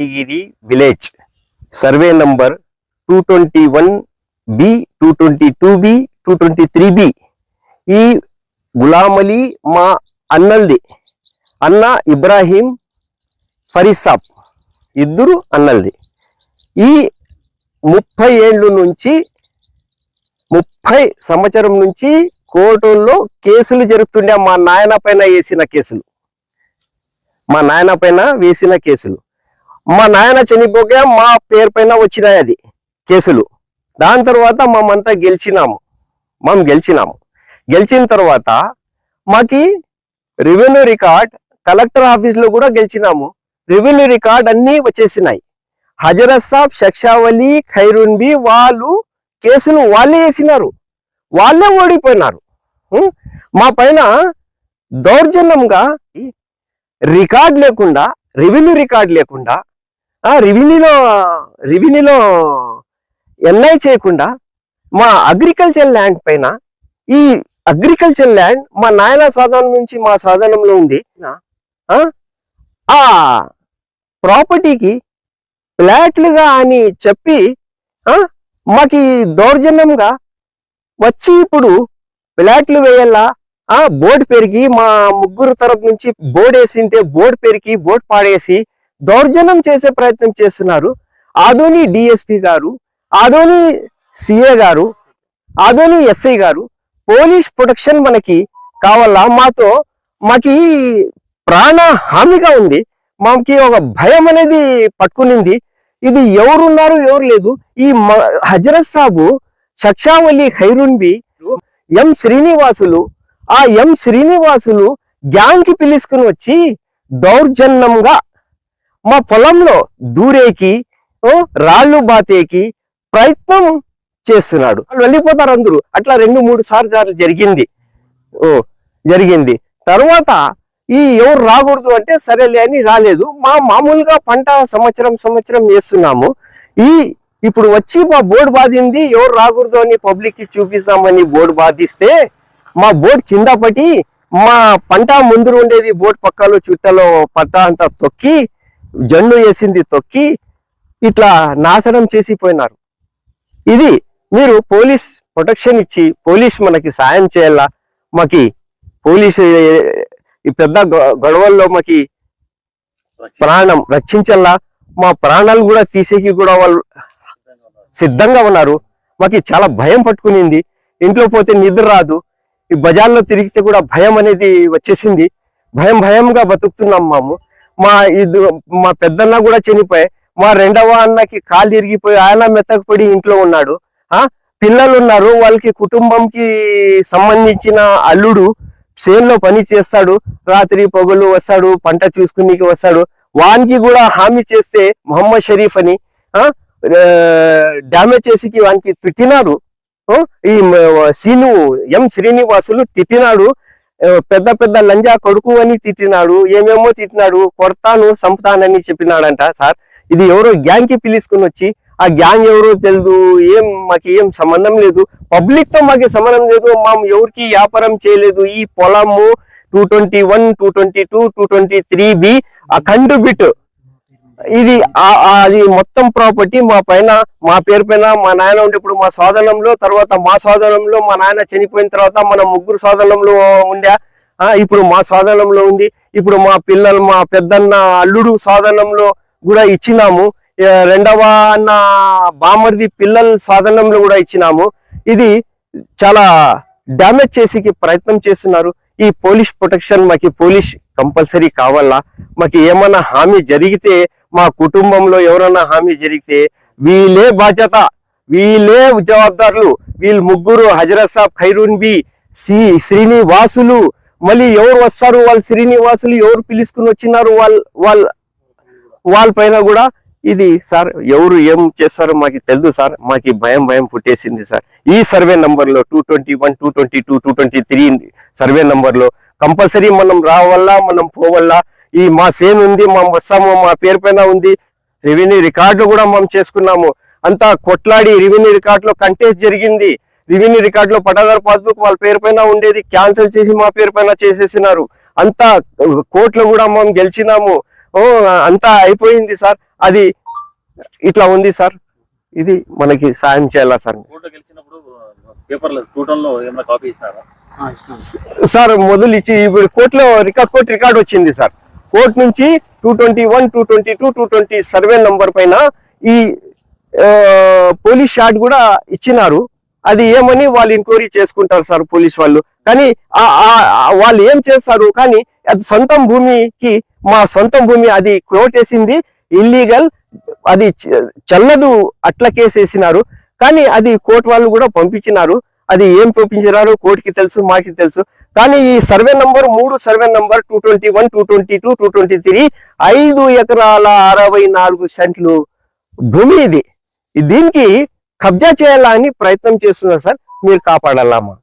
Reddigiri village. Survey number two twenty one B two twenty two B two twenty three B. ఈ గులామలి మా అన్నల్ది అన్న ఇబ్రాహీం ఫరీసాబ్ ఇద్దరు అన్నల్ది. ఈ ముప్పై ఏళ్ళు నుంచి ముప్పై సంవత్సరం నుంచి కోర్టుల్లో కేసులు జరుగుతుండే మా నాయన పైన వేసిన కేసులు. మా నాయన పైన వేసిన కేసులు. మా నాయన చనిపోగా మా పేరు పైన వచ్చినాయి అది కేసులు. దాని తర్వాత మేమంతా గెలిచినాము. మేము గెలిచినాము. గెలిచిన తర్వాత మాకి రెవెన్యూ రికార్డ్ కలెక్టర్ ఆఫీస్లో కూడా గెలిచినాము. రెవెన్యూ రికార్డ్ అన్నీ వచ్చేసినాయి. హజరత్ సాబ్ షక్షావలి ఖైరున్ బి వాళ్ళు కేసులు వాళ్ళే వేసినారు. వాళ్ళే ఓడిపోయినారు. మా పైన దౌర్జన్యంగా రికార్డ్ లేకుండా రెవెన్యూ రికార్డ్ లేకుండా ఆ రెవెన్యూలో రెవెన్యూలో ఎన్ఐ చేయకుండా మా అగ్రికల్చర్ ల్యాండ్ పైన ఈ అగ్రికల్చర్ ల్యాండ్ మా నాయన సాధనం నుంచి మా సాధనంలో ఉంది. ఆ? ప్రాపర్టీకి ఫ్లాట్లుగా అని చెప్పి మాకు మాకి దౌర్జన్యంగా వచ్చి ఇప్పుడు ఫ్లాట్లు వేయాలా ఆ? బోర్డు పెరిగి మా ముగ్గురు తరపు నుంచి బోర్డు వేసింటే బోర్డు పెరిగి బోర్డు పాడేసి దౌర్జన్యం చేసే ప్రయత్నం చేస్తున్నారు. ఆదోని డిఎస్పి గారు ఆదోని సిఏ గారు ఆదోని ఎస్ఐ గారు పోలీస్ ప్రొటెక్షన్ మనకి కావాలా? మాతో మాకి ప్రాణ హామీగా ఉంది. మాకి ఒక భయం అనేది పట్టుకునింది. ఇది ఎవరున్నారు ఎవరు లేదు. ఈ మ- హజరత్ సాబు షక్షావలి ఖైరున్బి ఎం శ్రీనివాసులు ఆ ఎం శ్రీనివాసులు గ్యాంగ్కి పిలుచుకుని వచ్చి దౌర్జన్యంగా మా పొలంలో దూరేకి ఓ, రాళ్ళు బాతేకి ప్రయత్నం చేస్తున్నాడు. వాళ్ళు వెళ్ళిపోతారు అందరూ. అట్లా రెండు మూడు సార్లు సార్లు జరిగింది. ఓ జరిగింది. తర్వాత ఈ ఎవరు రాకూడదు అంటే సరేలే అని రాలేదు. మా మామూలుగా పంట సంవత్సరం సంవత్సరం వేస్తున్నాము. ఈ ఇప్పుడు వచ్చి మా బోర్డు బాధింది ఎవరు రాకూడదు అని పబ్లిక్కి చూపిస్తామని బోర్డు బాధిస్తే మా బోర్డు కింద పట్టి మా పంట ముందు ఉండేది బోర్డు పక్కలో చుట్టలో పట్ట అంతా తొక్కి జన్ను వేసింది తొక్కి ఇట్లా నాశనం చేసిపోయినారు. ఇది మీరు పోలీస్ ప్రొటెక్షన్ ఇచ్చి పోలీస్ మనకి సాయం చేయాలా? మాకి పోలీస్ ఈ పెద్ద గొడవల్లో మాకి ప్రాణం రక్షించాలా? మా ప్రాణాలు కూడా తీసేకి కూడా వాళ్ళు సిద్ధంగా ఉన్నారు. మాకు చాలా భయం పట్టుకునింది. ఇంట్లో పోతే నిద్ర రాదు. ఈ బజార్లో తిరిగితే కూడా భయం అనేది వచ్చేసింది. భయం భయంగా బతుకుతున్నాం మాము. మా ఇది మా పెద్దన్న కూడా చనిపోయి మా రెండవ అన్నకి కాలు ఇరిగిపోయి ఆయన మెత్తకు పడి ఇంట్లో ఉన్నాడు. ఆ? పిల్లలు ఉన్నారు వాళ్ళకి కుటుంబంకి సంబంధించిన అల్లుడు చేనులో పని చేస్తాడు. రాత్రి పొగలు వస్తాడు పంట చూసుకునేకి వస్తాడు. వానికి కూడా హామీ చేస్తే మొహమ్మద్ షరీఫ్ అని ఆ? డామేజ్ చేసి వానికి తిట్టినారు. ఈ సీను ఎం శ్రీనివాసులు తిట్టినాడు. పెద్ద పెద్ద లంజా కొడుకు అని తిట్టినాడు ఏమేమో తిట్టినాడు కొడతాను చంపుతానని చెప్పినాడంట సార్. ఇది ఎవరో గ్యాంగ్కి పిలుచుకుని వచ్చి ఆ గ్యాంగ్ ఎవరో తెలియదు ఏం మాకు ఏం సంబంధం లేదు. పబ్లిక్తో మాకు సంబంధం లేదు మేము ఎవరికి వ్యాపారం చేయలేదు. ఈ పొలము two twenty one two twenty two two twenty three B ఆ కండు బిట్ ఇది అది మొత్తం ప్రాపర్టీ మా పైన మా పేరు పైన మా నాయన ఉండే ఇప్పుడు మా సోదరంలో తర్వాత మా సోదరంలో మా నాయన చనిపోయిన తర్వాత మన ముగ్గురు సోదరంలో ఉండే ఇప్పుడు మా సోదరంలో ఉంది. ఇప్పుడు మా పిల్లలు మా పెద్దన్న అల్లుడు సోదరంలో కూడా ఇచ్చినాము. రెండవ అన్న బామర్ది పిల్లల సాధనంలో కూడా ఇచ్చినాము. ఇది చాలా డ్యామేజ్ చేసేకి ప్రయత్నం చేస్తున్నారు. ఈ పోలీస్ ప్రొటెక్షన్ మాకు పోలీస్ కంపల్సరీ కావాలా? మాకు ఏమన్నా హామీ జరిగితే మా కుటుంబంలో ఎవరన్నా హామీ జరిగితే వీళ్ళే బాధ్యత వీళ్ళే జవాబాదారులు. వీళ్ళు ముగ్గురు హజరత్ సాబ్ ఖైరూన్ బి సి శ్రీనివాసులు. మళ్ళీ ఎవరు వస్తారు? వాళ్ళు శ్రీనివాసులు ఎవరు పిలుచుకుని వచ్చినారు? వాళ్ళ వాళ్ళ వాళ్ళ పైన కూడా ఇది సార్ ఎవరు ఏం చేస్తారో మాకు తెలియదు సార్. మాకు భయం భయం పుట్టేసింది సార్. ఈ సర్వే నంబర్లో two twenty one two twenty two two twenty three survey నంబర్లో కంపల్సరీ మనం రావాలా మనం పోవల్లా. ఈ మా సేన్ ఉంది మా వస్తాము మా పేరు పైన ఉంది. రెవెన్యూ రికార్డులు కూడా మనం చేసుకున్నాము. అంతా కొట్లాడి రెవెన్యూ రికార్డులో కంటెస్ట్ జరిగింది. రెవెన్యూ రికార్డులో పట్టాదారు పాస్బుక్ వాళ్ళ పేరు పైన ఉండేది. క్యాన్సిల్ చేసి మా పేరు పైన చేసేసినారు. అంతా కోర్టులో కూడా మనం గెలిచినాము. ఓ అంతా అయిపోయింది సార్. అది ఇట్లా ఉంది సార్. ఇది మనకి సాయం చేయాలా సార్? సార్ మొదలు ఇచ్చి ఇప్పుడు కోర్టులో రికార్డ్ కోర్టు రికార్డ్ వచ్చింది సార్. కోర్టు నుంచి two twenty one two twenty two two twenty survey number పైన ఈ పోలీస్ షాట్ కూడా ఇచ్చినారు. అది ఏమని వాళ్ళు ఎంక్వైరీ చేసుకుంటారు సార్ పోలీస్ వాళ్ళు? కానీ ఆ- వాళ్ళు ఏం చేస్తారు? కానీ అది సొంతం భూమికి మా సొంతం భూమి అది కోటేసింది ఇల్లీగల్ అది చల్లదు అట్లా కేసు వేసినారు కానీ అది కోర్టు వాళ్ళు కూడా పంపించినారు. అది ఏం పంపించినారు కోర్టుకి తెలుసు మాకి తెలుసు. కానీ ఈ సర్వే నంబర్ మూడు survey number two twenty one two twenty two two twenty three ఐదు ఎకరాల అరవై నాలుగు సెంట్లు భూమి ఇది. దీనికి కబ్జా చేయాలని ప్రయత్నం చేస్తున్నారు సార్. మీరు కాపాడాలమ్మా